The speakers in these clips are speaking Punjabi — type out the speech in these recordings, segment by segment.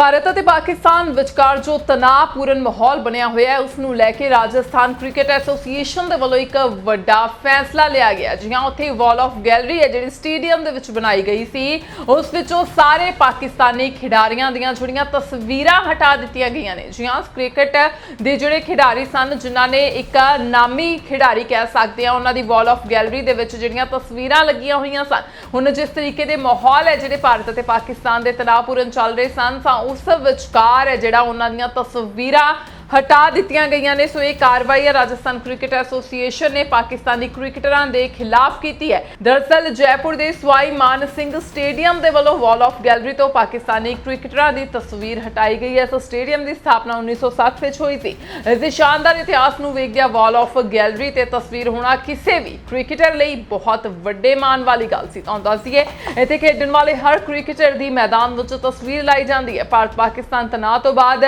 ਭਾਰਤ ਅਤੇ ਪਾਕਿਸਤਾਨ ਵਿਚਕਾਰ ਜੋ ਤਣਾਅਪੂਰਨ ਮਾਹੌਲ ਬਣਿਆ ਹੋਇਆ ਹੈ, ਉਸ ਨੂੰ ਲੈ ਕੇ ਰਾਜਸਥਾਨ ਕ੍ਰਿਕਟ ਐਸੋਸੀਏਸ਼ਨ ਦੇ ਵੱਲੋਂ ਇੱਕ ਵੱਡਾ ਫੈਸਲਾ ਲਿਆ ਗਿਆ ਜੀ ਹਾਂ, ਉੱਥੇ ਵਾਲ ਆਫ ਗੈਲਰੀ ਹੈ, ਜਿਹੜੀ ਸਟੇਡੀਅਮ ਦੇ ਵਿੱਚ ਬਣਾਈ ਗਈ ਸੀ। ਉਸ ਵਿੱਚੋਂ ਸਾਰੇ ਪਾਕਿਸਤਾਨੀ ਖਿਡਾਰੀਆਂ ਦੀਆਂ ਜਿਹੜੀਆਂ ਤਸਵੀਰਾਂ ਹਟਾ ਦਿੱਤੀਆਂ ਗਈਆਂ ਨੇ। ਜੀ ਕ੍ਰਿਕਟ ਦੇ ਜਿਹੜੇ ਖਿਡਾਰੀ ਸਨ, ਜਿਨ੍ਹਾਂ ਨੇ ਇੱਕ ਨਾਮੀ ਖਿਡਾਰੀ ਕਹਿ ਸਕਦੇ ਆ ਉਹਨਾਂ ਦੀ ਵਾਲ ਆਫ ਗੈਲਰੀ ਦੇ ਵਿੱਚ ਜਿਹੜੀਆਂ ਤਸਵੀਰਾਂ ਲੱਗੀਆਂ ਹੋਈਆਂ ਸਨ। ਹੁਣ ਜਿਸ ਤਰੀਕੇ ਦੇ ਮਾਹੌਲ ਹੈ, ਜਿਹੜੇ ਭਾਰਤ ਅਤੇ ਪਾਕਿਸਤਾਨ ਦੇ ਤਣਾਅਪੂਰਨ ਚੱਲ ਰਹੇ ਸਨ, ਤਾਂ ਉਸ ਵਿਚਕਾਰ ਹੈ ਜਿਹੜਾ ਉਹਨਾਂ ਦੀਆਂ ਤਸਵੀਰਾਂ ਹਟਾ ਦਿੱਤੀਆਂ ਗਈਆਂ ਨੇ। ਸੋ ਇਹ ਕਾਰਵਾਈ ਰਾਜਸਥਾਨ ਕ੍ਰਿਕਟ ਐਸੋਸੀਏਸ਼ਨ ਨੇ ਪਾਕਿਸਤਾਨੀ ਕ੍ਰਿਕਟਰਾਂ ਦੇ ਖਿਲਾਫ ਕੀਤੀ ਹੈ। ਦਰਅਸਲ, ਜੈਪੁਰ ਦੇ ਸਵਾਈ ਮਾਨ ਸਿੰਘ ਸਟੇਡੀਅਮ ਦੇ ਵੱਲੋਂ ਵਾਲ ਆਫ ਗੈਲਰੀ ਤੋਂ ਪਾਕਿਸਤਾਨੀ ਕ੍ਰਿਕਟਰਾਂ ਦੀ ਤਸਵੀਰ ਹਟਾਈ ਗਈ ਹੈ। ਸੋ ਸਟੇਡੀਅਮ ਦੀ ਸਥਾਪਨਾ 1960 ਵਿੱਚ ਹੋਈ ਸੀ। ਇਸ ਦੇ ਸ਼ਾਨਦਾਰ ਇਤਿਹਾਸ ਨੂੰ ਵੇਖਦਿਆਂ ਵਾਲ ਆਫ ਗੈਲਰੀ ਤੇ ਤਸਵੀਰ ਹੋਣਾ ਕਿਸੇ ਵੀ ਕ੍ਰਿਕਟਰ ਲਈ ਬਹੁਤ ਵੱਡੇ ਮਾਣ ਵਾਲੀ ਗੱਲ ਸੀ। ਤੁਹਾਨੂੰ ਦੱਸ ਦਈਏ ਇੱਥੇ ਖੇਡਣ ਵਾਲੇ ਹਰ ਕ੍ਰਿਕਟਰ ਦੀ ਮੈਦਾਨ ਵਿੱਚ ਤਸਵੀਰ ਲਾਈ ਜਾਂਦੀ ਹੈ। ਭਾਰਤ ਪਾਕਿਸਤਾਨ ਤਣਾਅ ਤੋਂ ਬਾਅਦ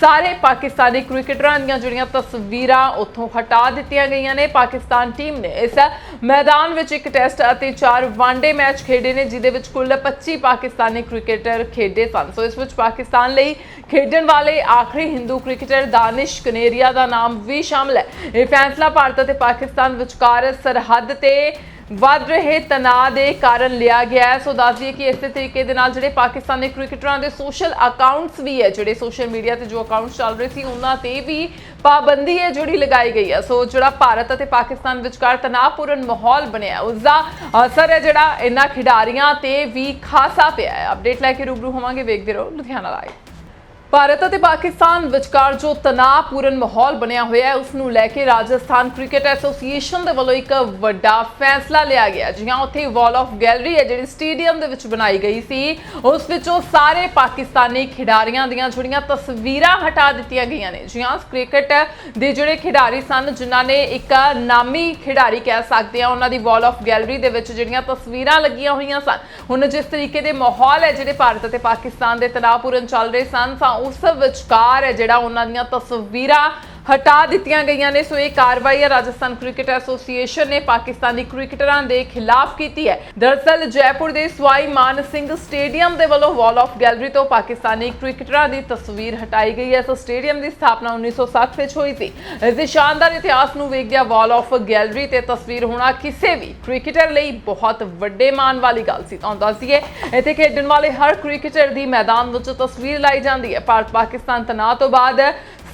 ਸਾਰੇ ਪਾਕਿਸਤਾਨੀ ਕ੍ਰਿਕਟਰਾਂ ਦੀਆਂ ਜਿਹੜੀਆਂ ਤਸਵੀਰਾਂ ਉੱਥੋਂ ਹਟਾ ਦਿੱਤੀਆਂ ਗਈਆਂ ਨੇ। ਪਾਕਿਸਤਾਨ ਟੀਮ ਨੇ ਇਸ ਮੈਦਾਨ ਵਿੱਚ ਇੱਕ ਟੈਸਟ ਅਤੇ ਚਾਰ ਵਨਡੇ ਮੈਚ ਖੇਡੇ ਨੇ ਜਿਦੇ ਵਿੱਚ ਕੁੱਲ 25 ਪਾਕਿਸਤਾਨੀ ਕ੍ਰਿਕਟਰ ਖੇਡੇ ਸਨ। ਸੋ ਇਸ ਵਿੱਚ ਪਾਕਿਸਤਾਨ ਲਈ ਖੇਡਣ ਵਾਲੇ ਆਖਰੀ ਹਿੰਦੂ ਕ੍ਰਿਕਟਰ ਦਾਨਿਸ਼ ਕਨੇਰੀਆ ਦਾ ਨਾਮ ਵੀ ਸ਼ਾਮਲ ਹੈ। ਇਹ ਫੈਸਲਾ ਭਾਰਤ ਅਤੇ ਪਾਕਿਸਤਾਨ ਵਿਚਕਾਰ ਸਰਹੱਦ ਤੇ ਵੱਧ ਰਹੇ ਤਣਾਅ ਦੇ ਕਾਰਨ ਲਿਆ ਗਿਆ ਹੈ। ਸੋ ਦੱਸ ਦਈਏ ਕਿ ਇਸੇ ਤਰੀਕੇ ਦੇ ਨਾਲ ਜਿਹੜੇ ਪਾਕਿਸਤਾਨੀ ਕ੍ਰਿਕਟਰਾਂ ਦੇ ਸੋਸ਼ਲ ਅਕਾਊਂਟਸ ਵੀ ਹੈ ਜਿਹੜੇ ਸੋਸ਼ਲ ਮੀਡੀਆ ਤੇ ਜੋ ਅਕਾਊਂਟਸ ਚੱਲ ਰਹੇ ਸੀ ਉਹਨਾਂ ਤੇ ਵੀ ਪਾਬੰਦੀ ਹੈ ਜਿਹੜੀ ਲਗਾਈ ਗਈ ਹੈ। ਸੋ ਜਿਹੜਾ ਭਾਰਤ ਅਤੇ ਪਾਕਿਸਤਾਨ ਵਿਚਕਾਰ ਤਣਾਅਪੂਰਨ ਮਾਹੌਲ ਬਣਿਆ ਹੈ, ਉਸ ਦਾ ਅਸਰ ਹੈ ਜਿਹੜਾ ਇਹਨਾਂ ਖਿਡਾਰੀਆਂ ਤੇ ਵੀ ਖਾਸਾ ਪਿਆ ਹੈ। ਅਪਡੇਟ ਲੈ ਕੇ ਰੂਬਰੂ ਹੋਵਾਂਗੇ ਵੇਖਦੇ ਰਹੋ ਲੁਧਿਆਣਾ ਲਾਈਵ ਭਾਰਤ ਅਤੇ ਪਾਕਿਸਤਾਨ ਵਿਚਕਾਰ ਜੋ ਤਣਾਅਪੂਰਨ ਮਾਹੌਲ ਬਣਿਆ ਹੋਇਆ ਹੈ ਉਸ ਨੂੰ ਲੈ ਕੇ ਰਾਜਸਥਾਨ ਕ੍ਰਿਕਟ ਐਸੋਸੀਏਸ਼ਨ ਦੇ ਵੱਲੋਂ ਇੱਕ ਵੱਡਾ ਫੈਸਲਾ ਲਿਆ ਗਿਆ ਜੀ ਹਾਂ, ਉੱਥੇ ਵਾਲ ਆਫ ਗੈਲਰੀ ਹੈ, ਜਿਹੜੀ ਸਟੇਡੀਅਮ ਦੇ ਵਿੱਚ ਬਣਾਈ ਗਈ ਸੀ। ਉਸ ਵਿੱਚੋਂ ਸਾਰੇ ਪਾਕਿਸਤਾਨੀ ਖਿਡਾਰੀਆਂ ਦੀਆਂ ਜਿਹੜੀਆਂ ਤਸਵੀਰਾਂ ਹਟਾ ਦਿੱਤੀਆਂ ਗਈਆਂ ਨੇ। ਜੀ ਹਾਂ, ਕ੍ਰਿਕਟ ਦੇ ਜਿਹੜੇ ਖਿਡਾਰੀ ਸਨ, ਜਿਨ੍ਹਾਂ ਨੇ ਇੱਕ ਨਾਮੀ ਖਿਡਾਰੀ ਕਹਿ ਸਕਦੇ ਆ, ਉਹਨਾਂ ਦੀ ਵਾਲ ਆਫ ਗੈਲਰੀ ਦੇ ਵਿੱਚ ਜਿਹੜੀਆਂ ਤਸਵੀਰਾਂ ਲੱਗੀਆਂ ਹੋਈਆਂ ਸਨ। ਹੁਣ ਜਿਸ ਤਰੀਕੇ ਦੇ ਮਾਹੌਲ ਹੈ, ਜਿਹੜੇ ਭਾਰਤ ਅਤੇ ਪਾਕਿਸਤਾਨ ਦੇ ਤਣਾਅਪੂਰਨ ਚੱਲ ਰਹੇ ਸਨ, ਤਾਂ ਉਸ ਵਿਚਕਾਰ ਹੈ ਜਿਹੜਾ ਉਹਨਾਂ ਦੀਆਂ ਤਸਵੀਰਾਂ ਹਟਾ ਦਿੱਤੀਆਂ ਗਈਆਂ ਨੇ। ਸੋ ਇਹ ਕਾਰਵਾਈ ਰਾਜਸਥਾਨ ਕ੍ਰਿਕਟ ਐਸੋਸੀਏਸ਼ਨ ਨੇ ਪਾਕਿਸਤਾਨੀ ਕ੍ਰਿਕਟਰਾਂ ਦੇ ਖਿਲਾਫ ਕੀਤੀ ਹੈ। ਦਰਅਸਲ ਜੈਪੁਰ ਦੇ ਸਵਾਈ ਮਾਨ ਸਿੰਘ ਸਟੇਡੀਅਮ ਦੇ ਵੱਲੋਂ ਵਾਲ ਆਫ ਗੈਲਰੀ ਤੋਂ ਪਾਕਿਸਤਾਨੀ ਕ੍ਰਿਕਟਰਾਂ ਦੀ ਤਸਵੀਰ ਹਟਾਈ ਗਈ ਹੈ। ਸੋ ਸਟੇਡੀਅਮ ਦੀ ਸਥਾਪਨਾ 1960 ਵਿੱਚ ਹੋਈ ਸੀ। ਇਸ ਦੇ ਸ਼ਾਨਦਾਰ ਇਤਿਹਾਸ ਨੂੰ ਵੇਖਦਿਆਂ ਵਾਲ ਆਫ ਗੈਲਰੀ ਤੇ ਤਸਵੀਰ ਹੋਣਾ ਕਿਸੇ ਵੀ ਕ੍ਰਿਕਟਰ ਲਈ ਬਹੁਤ ਵੱਡੇ ਮਾਣ ਵਾਲੀ ਗੱਲ ਸੀ। ਤੁਹਾਨੂੰ ਦੱਸ ਦਈਏ ਇੱਥੇ ਖੇਡਣ ਵਾਲੇ ਹਰ ਕ੍ਰਿਕਟਰ ਦੀ ਮੈਦਾਨ ਵਿੱਚ ਤਸਵੀਰ ਲਾਈ ਜਾਂਦੀ ਹੈ। ਭਾਰਤ ਪਾਕਿਸਤਾਨ ਤਣਾਅ ਤੋਂ ਬਾਅਦ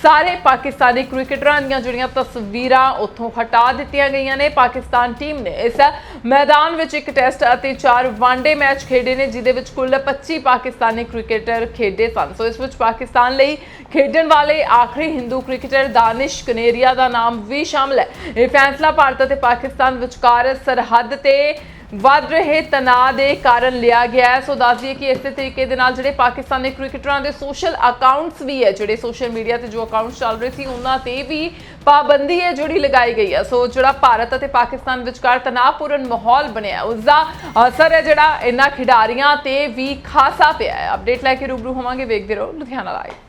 ਸਾਰੇ ਪਾਕਿਸਤਾਨੀ ਕ੍ਰਿਕਟਰਾਂ ਦੀਆਂ ਜਿਹੜੀਆਂ ਤਸਵੀਰਾਂ ਉੱਥੋਂ ਹਟਾ ਦਿੱਤੀਆਂ ਗਈਆਂ ਨੇ। ਪਾਕਿਸਤਾਨ ਟੀਮ ਨੇ ਇਸ ਮੈਦਾਨ ਵਿੱਚ ਇੱਕ ਟੈਸਟ ਅਤੇ ਚਾਰ ਵਨਡੇ ਮੈਚ ਖੇਡੇ ਨੇ ਜਿਦੇ ਵਿੱਚ ਕੁੱਲ 25 ਪਾਕਿਸਤਾਨੀ ਕ੍ਰਿਕਟਰ ਖੇਡੇ ਸਨ। ਸੋ ਇਸ ਵਿੱਚ ਪਾਕਿਸਤਾਨ ਲਈ ਖੇਡਣ ਵਾਲੇ ਆਖਰੀ ਹਿੰਦੂ ਕ੍ਰਿਕਟਰ ਦਾਨਿਸ਼ ਕਨੇਰੀਆ ਦਾ ਨਾਮ ਵੀ ਸ਼ਾਮਲ ਹੈ। ਇਹ ਫੈਸਲਾ ਭਾਰਤ ਅਤੇ ਪਾਕਿਸਤਾਨ ਵਿਚਕਾਰ ਸਰਹੱਦ ਤੇ ਵੱਧ ਰਹੇ ਤਣਾਅ ਦੇ ਕਾਰਨ ਲਿਆ ਗਿਆ ਹੈ। ਸੋ ਦੱਸ ਦਈਏ ਕਿ ਇਸੇ ਤਰੀਕੇ ਦੇ ਨਾਲ ਜਿਹੜੇ ਪਾਕਿਸਤਾਨੀ ਕ੍ਰਿਕਟਰਾਂ ਦੇ ਸੋਸ਼ਲ ਅਕਾਊਂਟਸ ਵੀ ਹੈ ਜਿਹੜੇ ਸੋਸ਼ਲ ਮੀਡੀਆ ਤੇ ਜੋ ਅਕਾਊਂਟਸ ਚੱਲ ਰਹੇ ਸੀ ਉਹਨਾਂ ਤੇ ਵੀ ਪਾਬੰਦੀ ਹੈ ਜਿਹੜੀ ਲਗਾਈ ਗਈ ਹੈ। ਸੋ ਜਿਹੜਾ ਭਾਰਤ ਅਤੇ ਪਾਕਿਸਤਾਨ ਵਿਚਕਾਰ ਤਣਾਅਪੂਰਨ ਮਾਹੌਲ ਬਣਿਆ ਹੈ, ਉਸ ਦਾ ਅਸਰ ਹੈ ਜਿਹੜਾ ਇਹਨਾਂ ਖਿਡਾਰੀਆਂ ਤੇ ਵੀ ਖਾਸਾ ਪਿਆ ਹੈ। ਅਪਡੇਟ ਲੈ ਕੇ ਰੂਬਰੂ ਹੋਵਾਂਗੇ ਵੇਖਦੇ ਰਹੋ ਲੁਧਿਆਣਾ ਲਾਈਵ